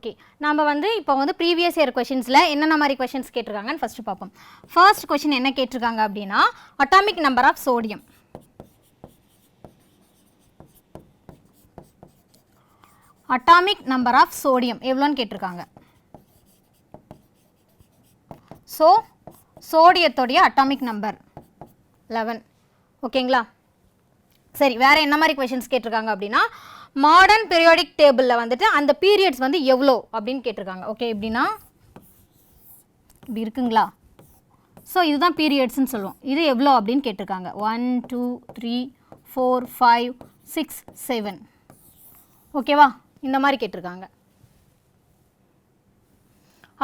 Okay நம்ம வந்து இப்போ வந்து ப்ரீவியஸ் இயர் கொஷின்ஸில் என்னென்ன மாதிரி கொஷின்ஸ் கேட்டிருக்காங்கன்னு ஃபஸ்ட்டு பார்ப்போம். ஃபர்ஸ்ட் கொஷின் என்ன கேட்டிருக்காங்க அப்படின்னா atomic number of sodium atomic number of sodium எவ்வளோன்னு கேட்டிருக்காங்க. ஸோ சோடியத்தோடைய அட்டாமிக் நம்பர் லெவன் ஓகேங்களா சரி வேற என்ன மாதிரி கொஷின்ஸ் கேட்டிருக்காங்க அப்படின்னா மாடர்ன் பீரியாடிக் டேபிளில் வந்துட்டு அந்த பீரியட்ஸ் வந்து எவ்வளோ அப்படின்னு கேட்டிருக்காங்க. ஓகே எப்படின்னா இப்படி இருக்குங்களா? ஸோ இதுதான் பீரியட்ஸ்னு சொல்லுவோம். இது எவ்வளோ அப்படின்னு கேட்டிருக்காங்க. One two three four five six seven ஓகேவா இந்த மாதிரி கேட்டிருக்காங்க.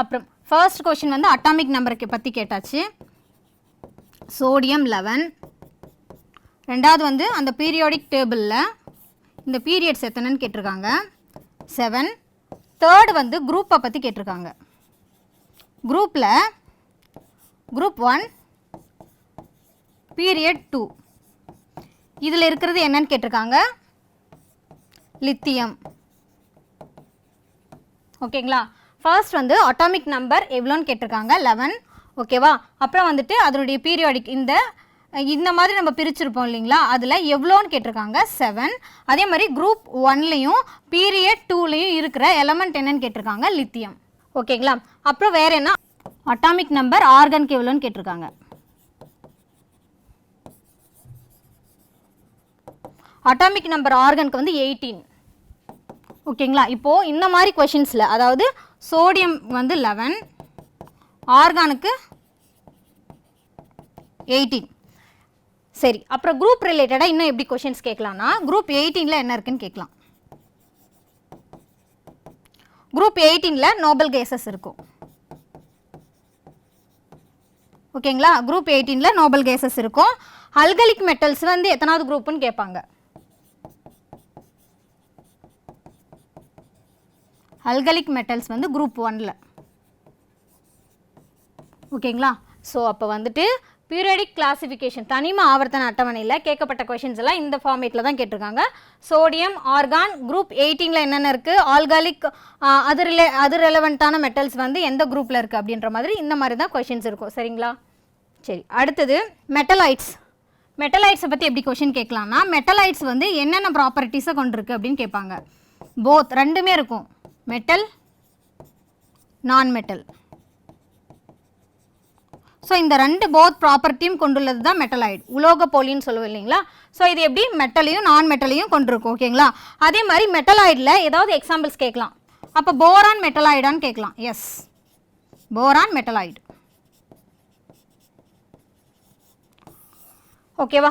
அப்புறம் ஃபர்ஸ்ட் கொஷின் வந்து அட்டாமிக் நம்பருக்கு பற்றி கேட்டாச்சு. சோடியம் லெவன் ரெண்டாவது வந்து அந்த பீரியாடிக் டேபிளில் இந்த பீரியட்ஸ் எத்தனைன்னு கேட்டிருக்காங்க? செவன் தேர்ட் வந்து குரூப்பை பற்றி கேட்டிருக்காங்க. குரூப்பில் குரூப் ஒன் பீரியட் டூ இதில் இருக்கிறது என்னன்னு கேட்டிருக்காங்க? லித்தியம் ஓகேங்களா ஃபர்ஸ்ட் வந்து அட்டாமிக் நம்பர் எவ்வளோன்னு கேட்டிருக்காங்க? லெவன் ஓகேவா அப்புறம் வந்துட்டு அதனுடைய பீரியாடிக் இந்த இந்த மாதிரி நம்ம பிரிச்சிருப்போம் இல்லைங்களா? அதில் எவ்வளோன்னு கேட்டிருக்காங்க? செவன் அதே மாதிரி குரூப் ஒன்லேயும் பீரியட் டூலேயும் இருக்கிற எலமெண்ட் என்னன்னு கேட்டிருக்காங்க? லித்தியம் ஓகேங்களா? அப்புறம் வேற என்ன? அட்டாமிக் நம்பர் ஆர்கனுக்கு எவ்வளோன்னு கேட்டிருக்காங்க? அட்டாமிக் நம்பர் ஆர்கனுக்கு வந்து எயிட்டீன் ஓகேங்களா? இப்போது இந்த மாதிரி கொஷின்ஸில் அதாவது சோடியம் வந்து லெவன் ஆர்கானுக்கு எயிட்டீன் சரி அப்புறம் குரூப் ரிலேட்டடாக இன்னும் எப்படி கொஷின்ஸ் கேட்கலாம்னா குரூப் எயிட்டீனில் என்ன இருக்குன்னு கேட்கலாம் குரூப் எயிட்டீனில் நோபல் கேசஸ் இருக்கும். ஓகேங்களா குரூப் எயிட்டீனில் நோபல் கேசஸ் இருக்கும். அல்கலிக் மெட்டல்ஸ் வந்து எத்தனாவது குரூப்னு கேட்பாங்க அல்கலிக் மெட்டல்ஸ் வந்து குரூப் ஒன்னில் ஓகேங்களா ஸோ அப்போ வந்துட்டு பீரியடிக் கிளாசிஃபிகேஷன் தனிம ஆவர்த்தன அட்டவணையில் கேட்கப்பட்ட கொஷின்ஸ் எல்லாம் இந்த ஃபார்மேட்டில் தான் கேட்டிருக்காங்க. சோடியம் ஆர்கான் குரூப் எயிட்டீனில் என்னென்ன இருக்குது ஆல்காலிக் அது ரிலே அது ரெலவெண்ட்டான மெட்டல்ஸ் வந்து எந்த குரூப்பில் இருக்குது அப்படின்ற மாதிரி இந்த மாதிரி தான் கொஷின்ஸ் இருக்கும். சரிங்களா? சரி அடுத்தது மெட்டலைட்ஸ் மெட்டலைட்ஸை பற்றி எப்படி கொஷின் கேட்கலாம்னா மெட்டலைட்ஸ் வந்து என்னென்ன ப்ராப்பர்ட்டிஸை கொண்டிருக்கு அப்படின்னு கேட்பாங்க. போத் ரெண்டுமே இருக்கும். மெட்டல் நான் மெட்டல் ஸோ இந்த ரெண்டு போத் ப்ராப்பர்ட்டியும் கொண்டுள்ளது தான் மெட்டலாய்டு உலோக போலின்னு சொல்லுவோம் இல்லைங்களா? ஸோ இது எப்படி? மெட்டலையும் நான் மெட்டலையும் கொண்டிருக்கும் ஓகேங்களா அதே மாதிரி மெட்டலாய்டில் ஏதாவது எக்ஸாம்பிள்ஸ் கேட்கலாம். அப்போ போரான் மெட்டலாய்டான்னு கேட்கலாம். எஸ் போரான் மெட்டலாய்டு ஓகேவா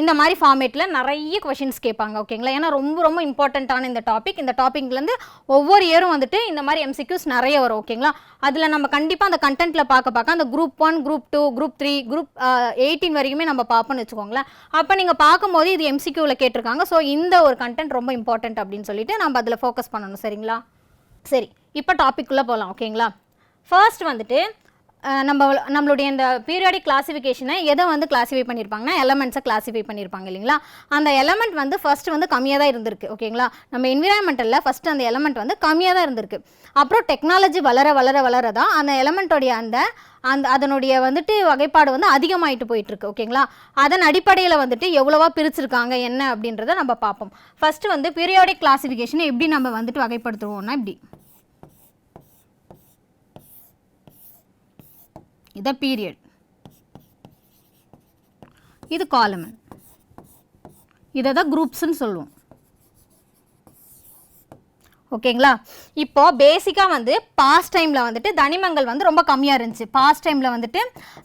இந்த மாதிரி ஃபார்மேட்டில் நிறைய கொஷின்ஸ் கேட்பாங்க ஓகேங்களா ஏன்னா ரொம்ப ரொம்ப இம்பார்ட்டண்ட்டான இந்த டாபிக் இந்த டாப்பிக்லேருந்து ஒவ்வொரு இயரும் வந்துட்டு இந்த மாதிரி எம்சிக்யூஸ் நிறைய வரும் ஓகேங்களா அதில் நம்ம கண்டிப்பாக அந்த கண்டென்ட்டில் பார்க்க பார்க்க அந்த group one group two group three group eighteen வரைக்குமே நம்ம பார்ப்போம்னு வச்சுக்கோங்களேன். அப்போ நீங்கள் பார்க்கும்போது இது எம்சிக்யூவில் கேட்டிருக்காங்க. ஸோ இந்த ஒரு கண்டென்ட் ரொம்ப இம்பார்ட்டன்ட் அப்படின்னு சொல்லிட்டு நம்ம அதில் ஃபோக்கஸ் பண்ணணும் சரிங்களா? சரி இப்போ டாபிக்குள்ளே போகலாம் ஓகேங்களா ஃபர்ஸ்ட் வந்துட்டு நம்ம நம்மளுடைய இந்த பீரியாடிக் கிளாசிஃபிகேஷனை எதை வந்து கிளாஸிஃபை பண்ணியிருப்பாங்கன்னா எலமெண்ட்ஸை கிளாஸிஃபை பண்ணியிருப்பாங்க இல்லைங்களா? அந்த எலமெண்ட் வந்து ஃபஸ்ட்டு வந்து கம்மியாக தான் இருந்திருக்கு ஓகேங்களா? நம்ம என்விரான்மெண்டலில் ஃபஸ்ட்டு அந்த எலமெண்ட் வந்து கம்மியாக தான் இருந்திருக்கு. அப்புறம் டெக்னாலஜி வளர வளர வளர தான் அந்த எலமெண்ட்டோடைய அந்த அந்த அதனுடைய வந்துட்டு வகைப்பாடு வந்து அதிகமாயிட்டு போயிட்டு இருக்கு ஓகேங்களா? அதன் அடிப்படையில் வந்துட்டு எவ்வளவா பிரிச்சிருக்காங்க என்ன அப்படின்றத நம்ம பார்ப்போம். ஃபர்ஸ்ட் வந்து பீரியாடிக் கிளாசிஃபிகேஷனை எப்படி நம்ம வந்துட்டு வகைப்படுத்துவோம்னா இப்படி. இதை பீரியட் இது காலமன் இதை தான் குரூப்ஸ்ன்னு சொல்லுவோம். ஓகேங்களா? இப்போ பேசிக்காக வந்து பாஸ்ட் டைமில் வந்துட்டு தனிமங்கள் வந்து ரொம்ப கம்மியாக இருந்துச்சு. பாஸ்ட் டைமில் வந்துட்டு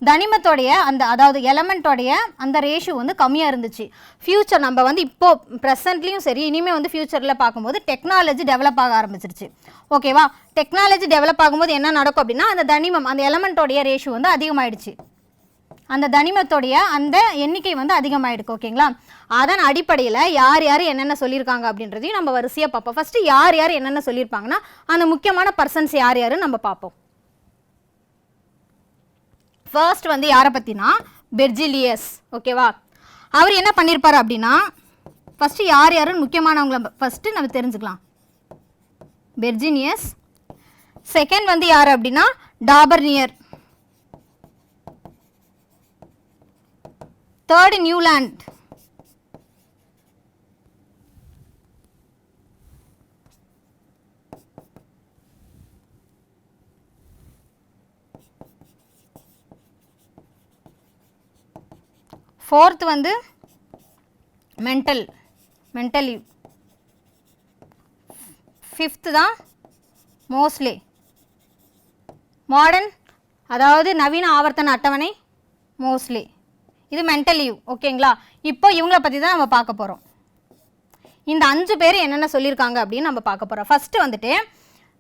தனிமத்தோடைய அந்த அதாவது எலமெண்ட்டோடைய அந்த ரேஷியோ வந்து கம்மியாக இருந்துச்சு. ஃப்யூச்சர் நம்ம வந்து இப்போது ப்ரெசென்ட்லேயும் சரி இனிமேல் வந்து ஃப்யூச்சரில் பார்க்கும்போது டெக்னாலஜி டெவலப் ஆக ஆரம்பிச்சிருச்சு. ஓகேவா டெக்னாலஜி டெவலப் ஆகும்போது என்ன நடக்கும் அப்படின்னா அந்த தனிமம் அந்த எலமெண்ட்டோடைய ரேஷியோ வந்து அதிகமாகிடுச்சு அந்த தனிமத்தோடைய அந்த எண்ணிக்கை வந்து அதிகமாயிடுக்கு ஓகேங்களா? அதன் அடிப்படையில் யார் யார் என்னென்ன சொல்லியிருக்காங்க அப்படின்றதையும் நம்ம வரிசையாக பார்ப்போம். ஃபஸ்ட்டு யார் யார் என்னென்ன சொல்லியிருப்பாங்கன்னா அந்த முக்கியமான பர்சன்ஸ் யார் யாருன்னு நம்ம பார்ப்போம். ஃபர்ஸ்ட் வந்து யாரை பற்றினா பெர்ஜிலியஸ் ஓகேவா? அவர் என்ன பண்ணியிருப்பார் அப்படின்னா ஃபஸ்ட்டு யார் யாருன்னு முக்கியமானவங்கள ஃபஸ்ட்டு நம்ம தெரிஞ்சுக்கலாம். பெர்ஜினியஸ் செகண்ட் வந்து யார் அப்படின்னா டாபர்னியர் தேர்டு நியூலாண்ட் ஃபோர்த் வந்து மென்டல் மென்டலி ஃபிஃப்த்து தான் மோஸ்ட்லி மாடர்ன் அதாவது நவீன ஆவர்த்தன அட்டவணை மோஸ்ட்லி இது மென்டல் லீவ் ஓகேங்களா இப்போ இவங்கள பற்றி தான் நம்ம பார்க்க போகிறோம் இந்த அஞ்சு பேர் என்னென்ன சொல்லியிருக்காங்க அப்படின்னு நம்ம பார்க்க போகிறோம் ஃபஸ்ட்டு வந்துட்டு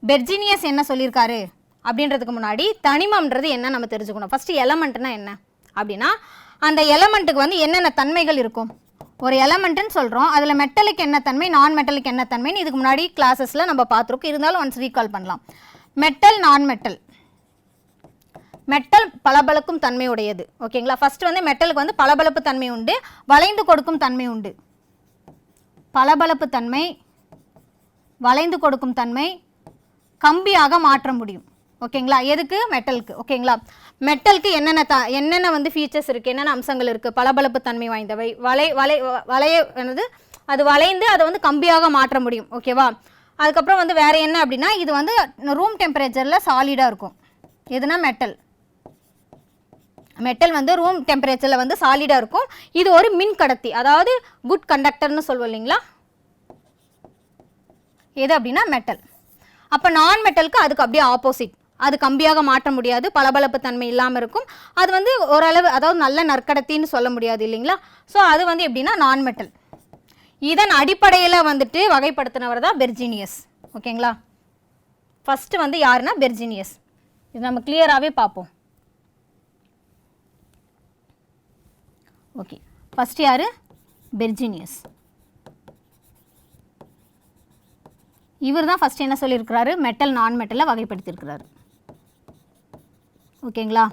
பெர்ஜினியஸ் என்ன சொல்லியிருக்காரு? அப்படின்றதுக்கு முன்னாடி தனிமம்ன்றது என்ன நம்ம தெரிஞ்சுக்கணும். ஃபஸ்ட்டு எலமெண்ட்னா என்ன? அப்படின்னா அந்த எலமெண்ட்டுக்கு வந்து என்னென்ன தன்மைகள் இருக்கும்? ஒரு எலமெண்ட்டுன்னு சொல்கிறோம் அதில் மெட்டலுக்கு என்ன தன்மை நான் மெட்டலுக்கு என்ன தன்மைன்னு இதுக்கு முன்னாடி கிளாஸஸில் நம்ம பார்த்துருக்கோம். இருந்தாலும் ஒன்ஸ் ரீகால் பண்ணலாம். மெட்டல் நான் மெட்டல் மெட்டல் பளபளக்கும் தன்மை உடையது. ஓகேங்களா ஃபர்ஸ்ட் வந்து மெட்டலுக்கு வந்து பளபளப்பு தன்மை உண்டு. வளைந்து கொடுக்கும் தன்மை உண்டு. பளபளப்பு தன்மை வளைந்து கொடுக்கும் தன்மை கம்பியாக மாற்ற முடியும். ஓகேங்களா எதுக்கு? மெட்டலுக்கு ஓகேங்களா மெட்டலுக்கு என்னென்ன த என்னென்ன வந்து ஃபீச்சர்ஸ் இருக்குது என்னென்ன அம்சங்கள் இருக்குது பளபளப்பு தன்மை வாய்ந்தவை. வளை வளை வளைய என்னது? அது வளைந்து அதை வந்து கம்பியாக மாற்ற முடியும். ஓகேவா அதுக்கப்புறம் வந்து வேறு என்ன அப்படின்னா இது வந்து ரூம் டெம்பரேச்சரில் சாலிடாக இருக்கும். எதுனா மெட்டல் மெட்டல் வந்து ரூம் டெம்பரேச்சரில் வந்து சாலிடாக இருக்கும். இது ஒரு மின் கடத்தி அதாவது குட் கண்டக்டர்னு சொல்லுவோம் இல்லைங்களா? எது அப்படின்னா மெட்டல் அப்போ நான் மெட்டலுக்கு அதுக்கு அப்படியே ஆப்போசிட் அது கம்பியாக மாற்ற முடியாது பளபளப்பு தன்மை இல்லாமல் இருக்கும். அது வந்து ஓரளவு அதாவது நல்ல நற்கடத்தின்னு சொல்ல முடியாது இல்லைங்களா? ஸோ அது வந்து எப்படின்னா நான் மெட்டல் இதன் அடிப்படையில் வந்துட்டு வகைப்படுத்தினவர் தான் பெர்ஜீனியஸ் ஓகேங்களா ஃபஸ்ட்டு வந்து யாருன்னா பெர்ஜீனியஸ் இது நம்ம கிளியராகவே பார்ப்போம். ஓகே. ஃபஸ்ட் யார்? பெர்ஜீனியஸ் இவர் தான் ஃபஸ்ட் என்ன சொல்லியிருக்கிறாரு? மெட்டல் நான் மெட்டலை வகைப்படுத்தியிருக்கிறாரு. ஓகேங்களா?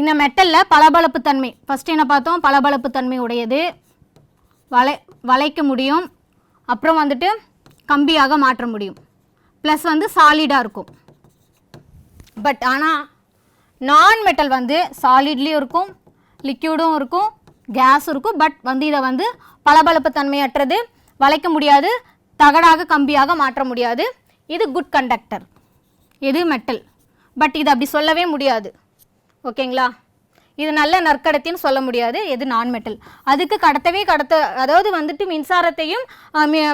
இந்த மெட்டலில் பளபளப்பு தன்மை. ஃபஸ்ட் என்ன பார்த்தோம்? பளபளப்பு தன்மை உடையது. வளை வளைக்க முடியும். அப்புறம் வந்துட்டு கம்பியாக மாற்ற முடியும். ப்ளஸ் வந்து சாலிடாக இருக்கும். பட் ஆனால் நான் மெட்டல் வந்து சாலிட்லேயும் இருக்கும் லிக்யூடும் இருக்கும் கேஸும் இருக்கும். பட் வந்து இதை வந்து பளபளப்பு தன்மையற்றது வளைக்க முடியாது தகடாக கம்பியாக மாற்ற முடியாது. இது குட் கண்டக்டர் இது மெட்டல் பட் இது அப்படி சொல்லவே முடியாது. ஓகேங்களா இது நல்ல நற்கடத்தின்னு சொல்ல முடியாது எது நான் மெட்டல் அதுக்கு கடத்தவே கடத்த அதாவது வந்துட்டு மின்சாரத்தையும்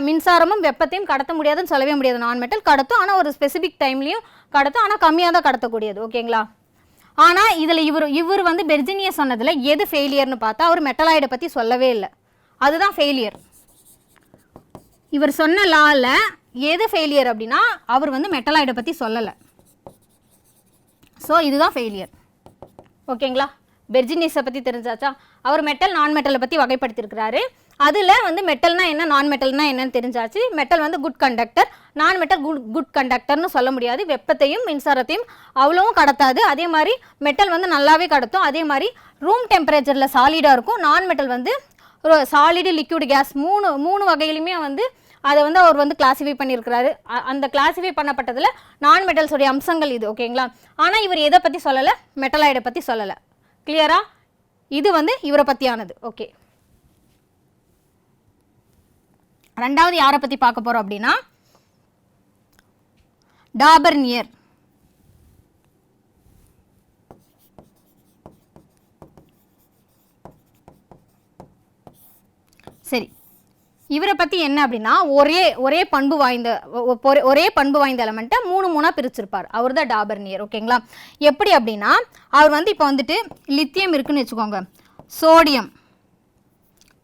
மின்சாரமும் வெப்பத்தையும் கடத்த முடியாதுன்னு சொல்லவே முடியாது நான் மெட்டல் கடத்தும் ஆனால் ஒரு ஸ்பெசிஃபிக் டைம்லேயும் கடத்தும் ஆனால் கம்மியாக தான் கடத்தக்கூடியது ஓகேங்களா ஆனால் இதில் இவர் இவர் வந்து பெர்ஜினியை சொன்னதில் எது ஃபெயிலியர்னு பார்த்தா அவர் மெட்டலாய்டை பற்றி சொல்லவே இல்லை. அதுதான் ஃபெயிலியர் இவர் சொன்ன லால எது ஃபெயிலியர் அப்படின்னா அவர் வந்து மெட்டலாய்டை பற்றி சொல்லலை. ஸோ இதுதான் ஃபெயிலியர் ஓகேங்களா பெர்ஜினியஸை பற்றி தெரிஞ்சாச்சா? அவர் மெட்டல் நான் மெட்டலை பற்றி வகைப்படுத்தியிருக்கிறாரு. அதில் வந்து மெட்டல்னா என்ன நான் மெட்டல்னா என்னன்னு தெரிஞ்சாச்சு. மெட்டல் வந்து good conductor non metal good good கண்டக்டர்னு சொல்ல முடியாது. வெப்பத்தையும் மின்சாரத்தையும் அவ்வளோவும் கடத்தாது. அதே மாதிரி மெட்டல் வந்து நல்லாவே கடத்தும். அதே மாதிரி ரூம் டெம்பரேச்சரில் சாலிடாக இருக்கும். நான் மெட்டல் வந்து சாலிடு லிக்விட் கேஸ் மூணு மூணு வகையிலுமே வந்து அதை வந்து அவர் வந்து கிளாசிஃபை பண்ணியிருக்கிறாரு. அந்த கிளாசிஃபை பண்ணப்பட்டதில் நான் மெட்டல்ஸோடைய அம்சங்கள் இது ஓகேங்களா ஆனால் இவர் எதை பற்றி சொல்லலை? மெட்டலாய்டை பற்றி சொல்லலை. கிளியரா இது வந்து இவரை பற்றியானது ஓகே ரெண்டாவது யாரை பற்றி பார்க்க போகிறோம் அப்படின்னா டாபர்னியர் சரி. இவரை பற்றி என்ன அப்படின்னா ஒரே ஒரே பண்பு வாய்ந்த ஒரே- ஒரே பண்பு வாய்ந்த எலமெண்ட்டை மூணு மூணாக பிரிச்சிருப்பார். அவர் தான் டாபர்னியர் ஓகேங்களா? எப்படி அப்படின்னா அவர் வந்து இப்போ வந்துட்டு லித்தியம் இருக்குன்னு வச்சுக்கோங்க. சோடியம்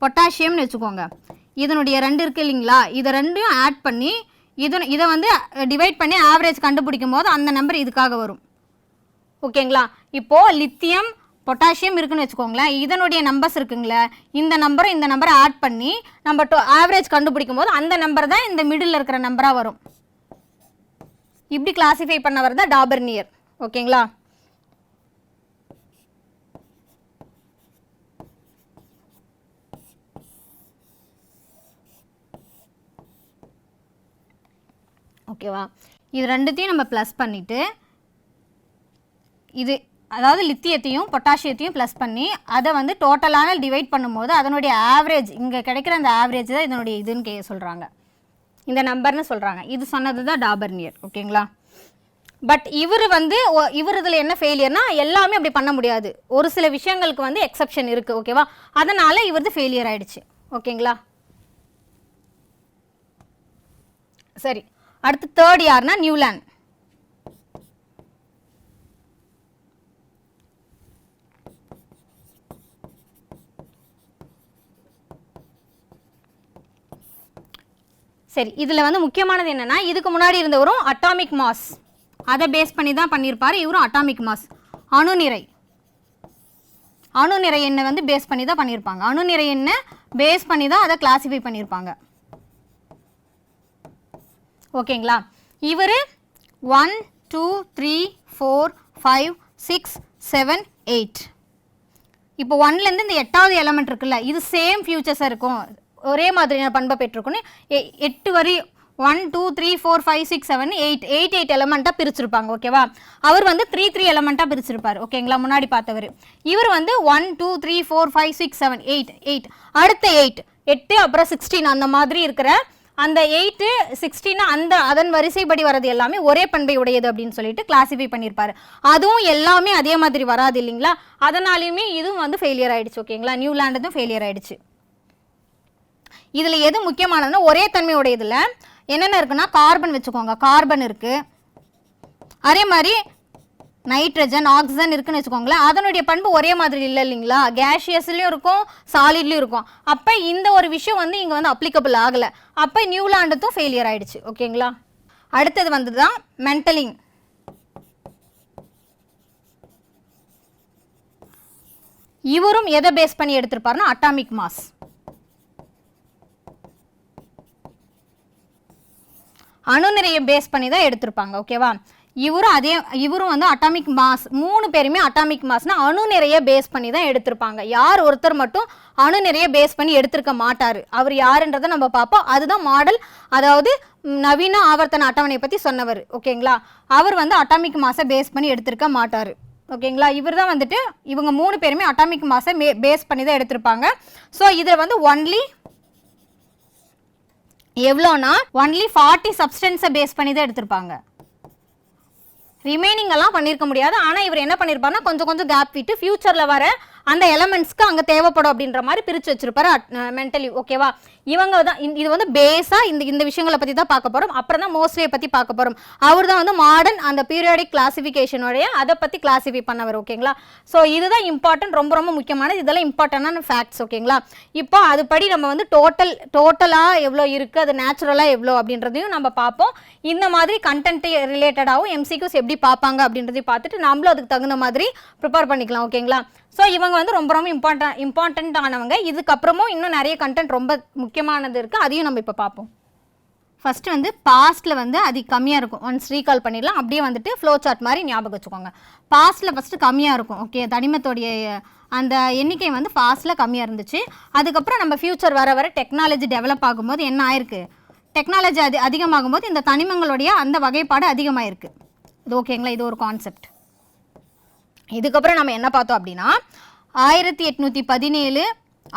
பொட்டாசியம்னு வச்சுக்கோங்க. இதனுடைய ரெண்டு இருக்கு இல்லைங்களா? இதை ரெண்டையும் ஆட் பண்ணி இதை இதை வந்து டிவைட் பண்ணி ஆவரேஜ் கண்டுபிடிக்கும் போது அந்த நம்பர் இதுக்காக வரும். ஓகேங்களா இப்போது லித்தியம் பொட்டாசியம் இருக்குன்னு வச்சுக்கோங்களேன். இதனுடைய நம்பர்ஸ் இருக்குங்களே. இந்த நம்பரை இந்த நம்பரை ஆட் பண்ணி நம்ம டோ ஆவரேஜ் கண்டுபிடிக்கும் போது அந்த நம்பர் தான் இந்த மிடில் இருக்கிற நம்பராக வரும். இப்படி கிளாஸிஃபை பண்ணவர் தான் டாபர்னியர் ஓகேங்களா ஓகேவா? இது ரெண்டுத்தையும் நம்ம ப்ளஸ் பண்ணிவிட்டு இது அதாவது லித்தியத்தையும் பொட்டாசியத்தையும் ப்ளஸ் பண்ணி அதை வந்து டோட்டலான டிவைட் பண்ணும்போது அதனுடைய ஆவரேஜ் இங்கே கிடைக்கிற அந்த ஆவரேஜ் தான் இதனுடைய இதுன்னு கே சொல்கிறாங்க இந்த நம்பர்னு சொல்கிறாங்க இது சொன்னது தான் டாபர்னியர் ஓகேங்களா? பட் இவர் வந்து இவர் இதில் என்ன ஃபெயிலியர்னா எல்லாமே அப்படி பண்ண முடியாது. ஒரு சில விஷயங்களுக்கு வந்து எக்ஸப்ஷன் இருக்குது ஓகேவா? அதனால் இவரது ஃபெயிலியர் ஆகிடுச்சு ஓகேங்களா? சரி. அடுத்து தேர்ட் யார்னா நியூலாண்ட் சரி இதில் வந்து முக்கியமானது என்னென்னா இதுக்கு முன்னாடி இருந்தவரும் அட்டாமிக் மாஸ் அதை பேஸ் பண்ணி தான் பண்ணியிருப்பார் இவரும் அட்டாமிக் மாஸ் அணுநிறை அணுநிறை எண்ணை வந்து பேஸ் பண்ணி தான் பண்ணியிருப்பாங்க. அணுநிறை எண்ணை பேஸ் பண்ணி தான் அதை கிளாசிஃபை பண்ணியிருப்பாங்க. ஓகேங்களா? இவர் one two three four five six seven eight இப்போ ஒன்லேருந்து இந்த எட்டாவது எலமெண்ட் இருக்குல்ல இது சேம் ஃபியூச்சர்ஸாக இருக்கும். ஒரே மாதிரியான பண்பை பெற்றிருக்குன்னு எ- எட்டு வரி one two three four five six seven eight eight eight எலமெண்ட்டாக பிரிச்சிருப்பாங்க ஓகேவா? அவர் வந்து த்ரீ த்ரீ எலமெண்ட்டாக பிரிச்சிருப்பார் ஓகேங்களா முன்னாடி பார்த்தவர். இவர் வந்து one two three four five six seven eight eight அடுத்த எயிட் எட்டு அப்புறம் சிக்ஸ்டீன் அந்த மாதிரி இருக்கிற அந்த எயிட்டு சிக்ஸ்டீனா அந்த அதன் வரிசைப்படி வர்றது எல்லாமே ஒரே பண்பை உடையது அப்படின்னு சொல்லிட்டு கிளாசிஃபை பண்ணியிருப்பாரு அதுவும் எல்லாமே அதே மாதிரி வராது இல்லைங்களா? அதனாலையுமே இதுவும் வந்து ஃபெயிலியர் ஆயிடுச்சு ஓகேங்களா நியூலாண்டதும் ஃபெயிலியர் ஆயிடுச்சு. இதில் எது முக்கியமானதுன்னா ஒரே தன்மையுடையதில் என்னென்ன இருக்குன்னா கார்பன் வச்சுக்கோங்க. கார்பன் இருக்குது அதே மாதிரி நைட்ரஜன் ஆக்சிஜன் இருக்குன்னு வச்சுக்கோங்களேன் அதனுடைய பண்பு ஒரே மாதிரி இல்லை இல்லைங்களா? கேஷியஸ்லேயும் இருக்கும் சாலிட்லேயும் இருக்கும். அப்போ இந்த ஒரு விஷயம் வந்து இங்கே வந்து அப்ளிகபிள் ஆகலை. அப்போ நியூலாண்டுக்கும் ஃபெயிலியர் ஆயிடுச்சு ஓகேங்களா? அடுத்தது வந்து தான் மென்டலிங் இவரும் எதை பேஸ் பண்ணி எடுத்திருப்பாருன்னா அட்டாமிக் மாஸ் அணுநிறையை பேஸ் பண்ணி தான் எடுத்திருப்பாங்க ஓகேவா? இவரும் அதே இவரும் வந்து அட்டாமிக் மாஸ் மூணு பேருமே அட்டாமிக் மாஸ்னா அணு நிறைய பேஸ் பண்ணி தான் எடுத்திருப்பாங்க. யார் ஒருத்தர் மட்டும் அணு நிறைய பேஸ் பண்ணி எடுத்திருக்க மாட்டார். அவர் யாருன்றதை நம்ம பார்ப்போம். அதுதான் மாடல் அதாவது நவீன ஆவர்த்தன அட்டவணையை பற்றி சொன்னவர். ஓகேங்களா? அவர் வந்து அட்டாமிக் மாஸை பேஸ் பண்ணி எடுத்திருக்க மாட்டார். ஓகேங்களா? இவர் தான் வந்துட்டு இவங்க மூணு பேருமே அட்டாமிக் மாஸை மே பேஸ் பண்ணி தான் எடுத்திருப்பாங்க. ஸோ இதில் வந்து ஒன்லி எவ்வளோனா ஒன்லி ஃபார்ட்டி சப்ஸ்டன்ஸை பேஸ் பண்ணி தான் எடுத்திருப்பாங்க. ரிமைனிங் எல்லாம் பண்ணியிருக்க முடியாது. ஆனால் இவர் என்ன பண்ணியிருப்பாருன்னா கொஞ்சம் கொஞ்சம் கேப் விட்டு ஃபியூச்சரில் வர அந்த எலமெண்ட்ஸ்க்கு அங்கே தேவைப்படும் அப்படின்ற மாதிரி பிரித்து வச்சிருப்பாரு. மென்டலி ஓகேவா இவங்க தான் இது வந்து பேஸாக இந்த இந்த விஷயங்களை பற்றி தான் பார்க்க போகிறோம் அப்புறம் தான் மோஸ்ட்லியை பற்றி பார்க்க போகிறோம் அவர் தான் வந்து மாடர்ன் அந்த பீரியாடிக் கிளாசிஃபிகேஷனுடைய அதை பற்றி கிளாசிஃபை பண்ணவர் ஓகேங்களா ஸோ இதுதான் இம்பார்ட்டன்ட் ரொம்ப ரொம்ப முக்கியமானது. இதெல்லாம் இம்பார்ட்டண்டான ஃபேக்ட்ஸ் ஓகேங்களா இப்போ அதுபடி நம்ம வந்து டோட்டல் டோட்டலாக எவ்வளோ இருக்குது அது நேச்சுரலாக எவ்வளோ அப்படின்றதையும் நம்ம பார்ப்போம். இந்த மாதிரி கண்டென்ட் ரிலேட்டடாகவும் எம்சிக்யூஸ் எப்படி பார்ப்பாங்க அப்படின்றதையும் பார்த்துட்டு நம்மளும் அதுக்கு தகுந்த மாதிரி ப்ரிப்பேர் பண்ணிக்கலாம் ஓகேங்களா ஸோ இவங்க வந்து ரொம்ப ரொம்ப இம்பார்ட்டன் இம்பார்ட்டண்ட் ஆனவங்க. இதுக்கப்புறமும் இன்னும் நிறைய கண்டென்ட் ரொம்ப முக்கியமானது இருக்குது அதையும் நம்ம இப்போ பார்ப்போம். ஃபஸ்ட்டு வந்து பாஸ்ட்டில் வந்து அது கம்மியாக இருக்கும். ஒன்ஸ் ரீகால் பண்ணிடலாம். அப்படியே வந்துட்டு ஃப்ளோ சார்ட் மாதிரி ஞாபகம் வச்சுக்கோங்க. பாஸ்ட்டில் ஃபஸ்ட்டு கம்மியாக இருக்கும். ஓகே தனிமத்தோடைய அந்த எண்ணிக்கை வந்து ஃபாஸ்ட்டில் கம்மியாக இருந்துச்சு. அதுக்கப்புறம் நம்ம ஃப்யூச்சர் வர வர டெக்னாலஜி டெவலப் ஆகும்போது என்ன ஆயிருக்கு? டெக்னாலஜி அது அதிகமாகும்போது இந்த தனிமங்களுடைய அந்த வகைப்பாடு அதிகமாயிருக்கு. இது ஓகேங்களா இது ஒரு கான்செப்ட் இதுக்கப்புறம் நம்ம என்ன பார்த்தோம் அப்படின்னா ஆயிரத்தி எட்நூற்றி பதினேழு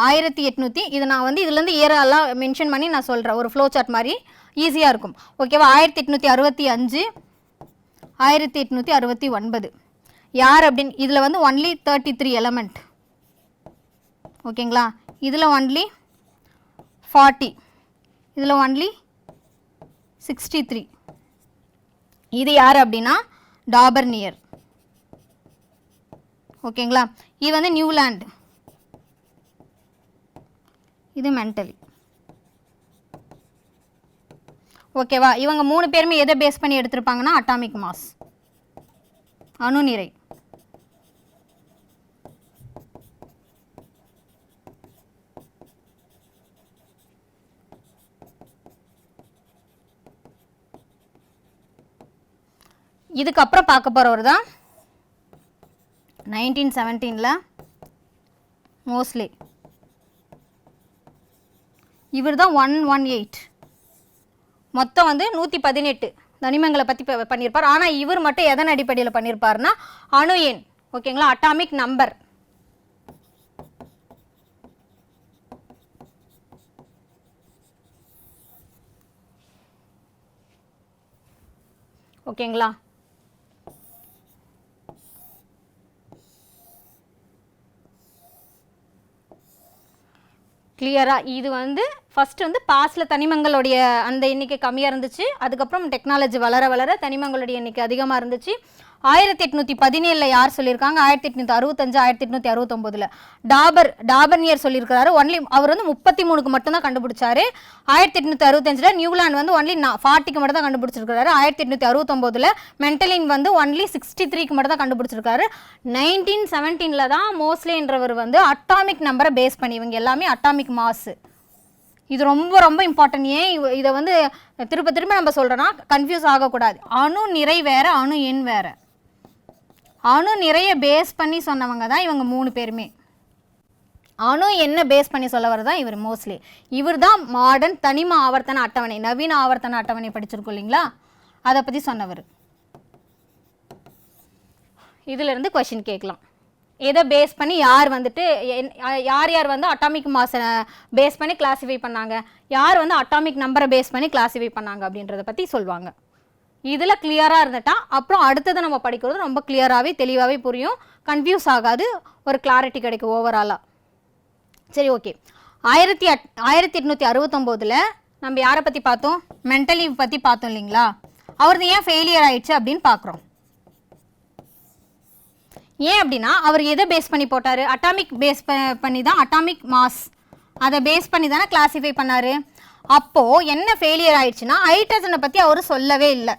ஆயிரத்தி எட்நூற்றி இது நான் வந்து இதுலேருந்து இயரெல்லாம் மென்ஷன் பண்ணி நான் சொல்கிறேன் ஒரு ஃப்ளோ சார்ட் மாதிரி ஈஸியாக இருக்கும். ஓகேவா ஆயிரத்தி எட்நூற்றி அறுபத்தி அஞ்சு ஆயிரத்தி எட்நூற்றி அறுபத்தி ஒன்பது. யார் அப்படின்னு? இதில் வந்து ஒன்லி தேர்ட்டி த்ரீ எலமெண்ட் ஓகேங்களா இதில் ஒன்லி ஃபார்ட்டி இதில் ஒன்லி சிக்ஸ்டி த்ரீ இது யார் அப்படின்னா? டாபர்னியர் ஓகேங்களா? இது வந்து நியூலாண்ட் இது மென்டலி ஓகேவா இவங்க மூணு பேருமே எதை பேஸ் பண்ணி எடுத்திருப்பாங்கன்னா அட்டாமிக் மாஸ் அணுநிறை இதுக்கப்புறம் பார்க்க போகிறவர் தான் நைன்டீன் செவன்டீனில் மோஸ்ட்லி இவர் தான் ஒன் ஒன் எயிட் மொத்தம் வந்து நூற்றி பதினெட்டு தனிமங்களை பற்றி பண்ணியிருப்பார் ஆனால் இவர் மட்டும் எதன் அடிப்படையில் பண்ணியிருப்பாருன்னா அணு எண். ஓகேங்களா அட்டாமிக் நம்பர் ஓகேங்களா கிளியராக இது வந்து ஃபஸ்ட்டு வந்து பாஸ்டில் தனிமங்களுடைய அந்த எண்ணிக்கை கம்மியாக இருந்துச்சு. அதுக்கப்புறம் டெக்னாலஜி வளர வளர தனிமங்களுடைய எண்ணிக்கை அதிகமாக இருந்துச்சு. ஆயிரத்தி எட்நூற்றி பதினேழில் யார் சொல்லியிருக்காங்க? ஆயிரத்தி எட்நூற்றி அறுபத்தஞ்சு ஆயிரத்தி எட்நூற்றி அறுபத்தொன்பதுல டாபர் டாபர்னியர் சொல்லியிருக்காரு ஒன்லி அவர் வந்து முப்பத்தி மூணுக்கு மட்டும்தான் கண்டுபிடிச்சாரு. ஆயிரத்தி எட்நூற்றி அறுபத்தஞ்சில் நியூலாந்து வந்து ஒன்லி ஃபார்ட்டிக்கு மட்டும் தான் கண்டுபிடிச்சிருக்காரு ஆயிரத்தி எட்நூற்றி அறுபத்தொன்பதுல மென்டலின் வந்து ஒன்லி சிக்ஸ்டி த்ரீக்கு மட்டும் தான் கண்டுபிடிச்சிருக்காரு நைன்டீன் செவன்டீனில் தான் மோஸ்ட்லின்றவர் வந்து அட்டாமிக் நம்பரை பேஸ் பண்ணி இவங்க எல்லாமே அட்டாமிக் மாசு இது ரொம்ப ரொம்ப இம்பார்ட்டன்ட் ஏன் இதை வந்து திரும்ப திரும்ப நம்ம சொல்கிறோன்னா கன்ஃபியூஸ் ஆகக்கூடாது. அணு நிறை வேற அணு எண் வேற. அணு நிறைய பேஸ் பண்ணி சொன்னவங்க தான் இவங்க மூணு பேருமே. அணு என்ன பேஸ் பண்ணி சொல்லவர் தான் இவர் மோஸ்ட்லி இவர் தான் மாடர்ன் தனிம ஆவர்த்தன அட்டவணை நவீன ஆவர்த்தன அட்டவணை படிச்சிருக்கோம் இல்லைங்களா? அதை பற்றி சொன்னவர். இதிலிருந்து கொஷின் கேட்கலாம். எதை பேஸ் பண்ணி யார் வந்துட்டு என்- யார் யார் வந்து அட்டாமிக் மாஸை பேஸ் பண்ணி கிளாஸிஃபை பண்ணாங்க? யார் வந்து அட்டாமிக் நம்பரை பேஸ் பண்ணி கிளாஸிஃபை பண்ணாங்க அப்படின்றத பற்றி சொல்லுவாங்க இதில் கிளியராக இருந்துட்டா அப்புறம் அடுத்தது நம்ம படிக்கிறது ரொம்ப கிளியராகவே தெளிவாகவே புரியும். கன்ஃபியூஸ் ஆகாது. ஒரு கிளாரிட்டி கிடைக்கும் ஓவராலாக சரி ஓகே ஆயிரத்தி அட் ஆயிரத்தி எட்நூற்றி அறுபத்தொம்போதில் நம்ம யாரை பற்றி பார்த்தோம்? மென்டலி பற்றி பார்த்தோம் இல்லைங்களா? அவரது ஏன் ஃபெயிலியர் ஆயிடுச்சு அப்படின்னு பார்க்குறோம். ஏன் அப்படின்னா அவர் எதை பேஸ் பண்ணி போட்டார்? அட்டாமிக் பேஸ் பண்ணி தான் அட்டாமிக் மாஸ் அதை பேஸ் பண்ணி தானே கிளாஸிஃபை பண்ணார்? அப்போது என்ன ஃபெயிலியர் ஆயிடுச்சுன்னா ஹைட்ரஜனை பற்றி அவர் சொல்லவே இல்லை.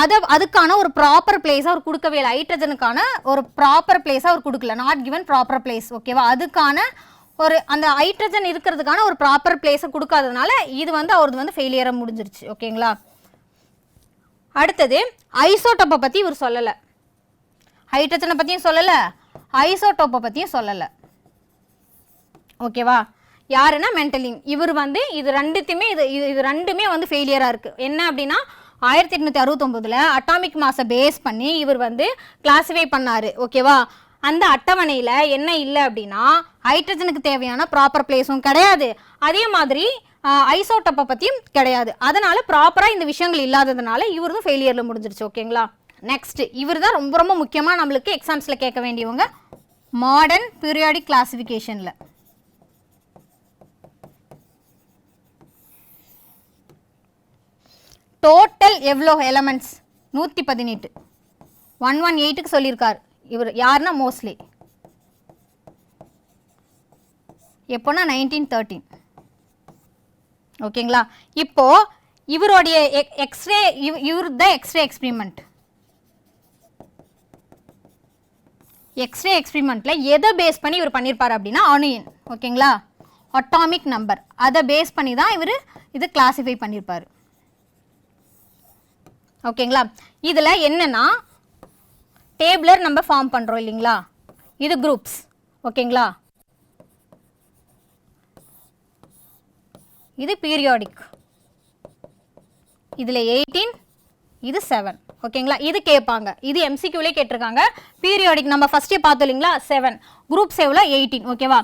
அதை அதுக்கான ஒரு ப்ராப்பர் பிளேஸ் அவர் கொடுக்கவே இல்லை. ஹைட்ரஜனுக்கான ஒரு ப்ராப்பர் பிளேஸ் அவர் கொடுக்கல. நாட் கிவன் ப்ராப்பர் பிளேஸ் ஓகேவா அதுக்கான ஒரு அந்த ஹைட்ரஜன் இருக்கிறதுக்கான ஒரு ப்ராப்பர் பிளேஸை கொடுக்காததுனால இது வந்து அவரது வந்து ஃபெயிலியராக முடிஞ்சிருச்சு ஓகேங்களா அடுத்தது ஐசோடோப்பை பற்றி இவர் சொல்லலை. ஹைட்ரஜனை பற்றியும் சொல்லலை. ஐசோட்டோப்பை பற்றியும் சொல்லலை. ஓகேவா யாருன்னா மென்டலின் இவர் வந்து இது ரெண்டுத்தையுமே இது இது இது ரெண்டுமே வந்து ஃபெயிலியராக இருக்குது என்ன அப்படின்னா ஆயிரத்தி எட்நூற்றி அறுபத்தொம்போதில் அட்டாமிக் மாஸை பேஸ் பண்ணி இவர் வந்து கிளாஸிஃபை பண்ணார். ஓகேவா அந்த அட்டவணையில் என்ன இல்லை அப்படின்னா ஹைட்ரஜனுக்கு தேவையான ப்ராப்பர் பிளேஸும் கிடையாது. அதே மாதிரி ஐசோட்டப்பை பற்றியும் கிடையாது. அதனால் ப்ராப்பராக இந்த விஷயங்கள் இல்லாததுனால இவரும் ஃபெயிலியரில் முடிஞ்சிருச்சு. ஓகேங்களா நெக்ஸ்ட் இவர் தான் ரொம்ப ரொம்ப முக்கியமாக நம்மளுக்கு எக்ஸாம்ஸில் கேட்க வேண்டியவங்க மாடர்ன் பீரியாடிக் கிளாஸிஃபிகேஷனில் டோட்டல் எவ்வளோ எலமெண்ட்ஸ் நூற்றி பதினெட்டு ஒன் ஒன் எயிட்டுக்கு சொல்லியிருக்கார். இவர் யாருன்னா மோஸ்ட்லி. எப்போனா நைன்டீன் தேர்ட்டீன் ஓகேங்களா? இப்போ இவருடைய எக்ஸ்ரே இவர் தான் எக்ஸ்ரே எக்ஸ்பிரிமெண்ட் எக்ஸ்ரே எக்ஸ்பிரிமெண்ட்டில் எதை பேஸ் பண்ணி இவர் பண்ணியிருப்பார் அப்படின்னா அணுயின் ஓகேங்களா? அட்டாமிக் நம்பர் அதை பேஸ் பண்ணி தான் இவர் இது கிளாஸிஃபை பண்ணியிருப்பார் ஓகேங்களா? இதில் என்னென்னா டேபிளர் நம்ம ஃபார்ம் பண்ணுறோம் இல்லைங்களா? இது குரூப்ஸ் ஓகேங்களா? இது பீரியாடிக் இதில் எயிட்டீன் இது செவன் ஓகேங்களா? இது கேட்பாங்க. இது எம்சிக்யூலே கேட்டிருக்காங்க. பீரியாடிக் நம்ம ஃபஸ்ட்டே பார்த்தோம் இல்லைங்களா? செவன் குரூப் சேவில் எயிட்டீன் ஓகேவா?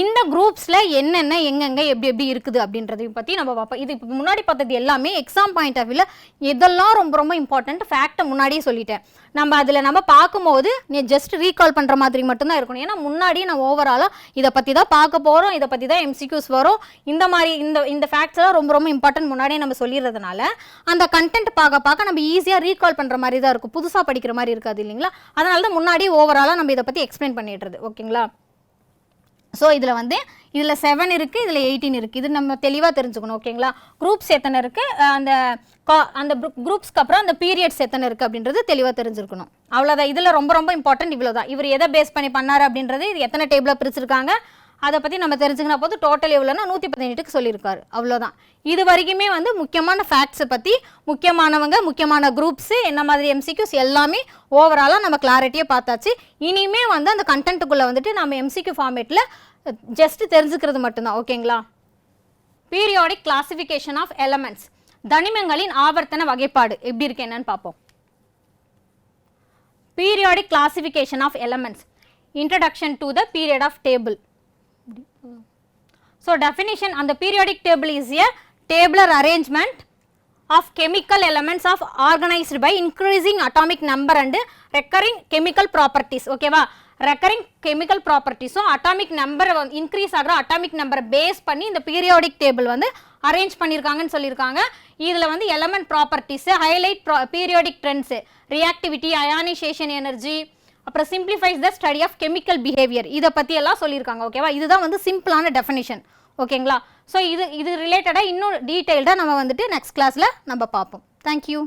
இந்த குரூப்ஸில் என்னென்ன எங்கெங்கே எப்படி எப்படி இருக்குது அப்படின்றதையும் பற்றி நம்ம பார்ப்போம். இது இப்போ முன்னாடி பார்த்தது எல்லாமே எக்ஸாம் பாயிண்ட் ஆஃப் வியூவில் இதெல்லாம் ரொம்ப ரொம்ப இம்பார்ட்டண்ட் ஃபேக்ட்டை முன்னாடியே சொல்லிட்டேன். நம்ம அதில் நம்ம பார்க்கும்போது நீ ஜஸ்ட் ரீகால் பண்ணுற மாதிரி மட்டும்தான் இருக்கணும். ஏன்னா முன்னாடியே நான் ஓவராலாக இதை பற்றி தான் பார்க்க போகிறோம் இதை பற்றி தான் எம்சிக்யூஸ் வரும். இந்த மாதிரி இந்த இந்த ஃபேக்ட்ஸ்லாம் ரொம்ப ரொம்ப இம்பார்ட்டன்ட் முன்னாடியே நம்ம சொல்லிடுறதுனால அந்த கண்டென்ட் பார்க்க பார்க்க நம்ம ஈஸியாக ரீகால் பண்ணுற மாதிரி தான் இருக்கும். புதுசாக படிக்கிற மாதிரி இருக்காது இல்லைங்களா? அதனால தான் முன்னாடி ஓவராலாக நம்ம இதை பற்றி எக்ஸ்பிளைன் பண்ணிடுறது. ஓகேங்களா? ஸோ இதில் வந்து இதில் செவன் இருக்குது இதில் எயிட்டீன் இருக்குது இது நம்ம தெளிவாக தெரிஞ்சுக்கணும் ஓகேங்களா குரூப்ஸ் எத்தனை இருக்குது அந்த கா- அந்த குரூப்ஸ்க்கு அப்புறம் அந்த பீரியட்ஸ் எத்தனை இருக்குது அப்படின்றது தெளிவாக தெரிஞ்சிருக்கணும். அவ்வளோதான் இதில் ரொம்ப ரொம்ப இம்பார்ட்டன்ட் இவ்வளோ தான் இவர் எதை பேஸ் பண்ணி பண்ணார் அப்படின்றது இது எத்தனை டேபிளாக பிரிச்சிருக்காங்க? அதை பற்றி நம்ம தெரிஞ்சுக்கினா போது டோட்டல் எவ்வளோனா நூற்றி பதினெட்டுக்கு சொல்லியிருக்காரு. அவ்வளோதான் இது வரைக்குமே வந்து முக்கியமான ஃபேக்ட்ஸை பற்றி முக்கியமானவங்க முக்கியமான குரூப்ஸு என்ன மாதிரி எம்சிக்யூஸ் எல்லாமே ஓவராலாக நம்ம கிளாரிட்டியாக பார்த்தாச்சு. இனிமே வந்து அந்த கண்டென்ட்டுக்குள்ளே வந்துட்டு நம்ம எம்சிக்யூ ஃபார்மேட்டில் ஜஸ்ட் தெரிஞ்சுக்கிறது மட்டும்தான். ஓகேங்களா பீரியாடிக் கிளாசிஃபிகேஷன் ஆஃப் எலமெண்ட்ஸ் தனிமங்களின் ஆவர்த்தன வகைப்பாடு எப்படி இருக்கு என்னன்னு பார்ப்போம். Periodic classification of elements introduction to the period of table so definition on the periodic table is a tabular arrangement of chemical elements of organized by increasing atomic number and recurring chemical properties okay ஓகேவா recurring chemical properties so atomic number increase ஆகிற atomic number base பண்ணி இந்த periodic table வந்து arrange பண்ணியிருக்காங்கன்னு சொல்லியிருக்காங்க இதில் வந்து element properties highlight ப்ரா periodic trends reactivity ionization energy அப்புறம் simplifies the study of chemical behaviour இதை பற்றி எல்லாம் சொல்லியிருக்காங்க ஓகேவா இதுதான் வந்து சிம்பிளான டெஃபினிஷன் ஓகேங்களா ஸோ இது இது ரிலேட்டடாக இன்னும் டீட்டெயில்டாக நம்ம வந்துட்டு நெக்ஸ்ட் கிளாஸில் நம்ம பார்ப்போம். தேங்க்யூ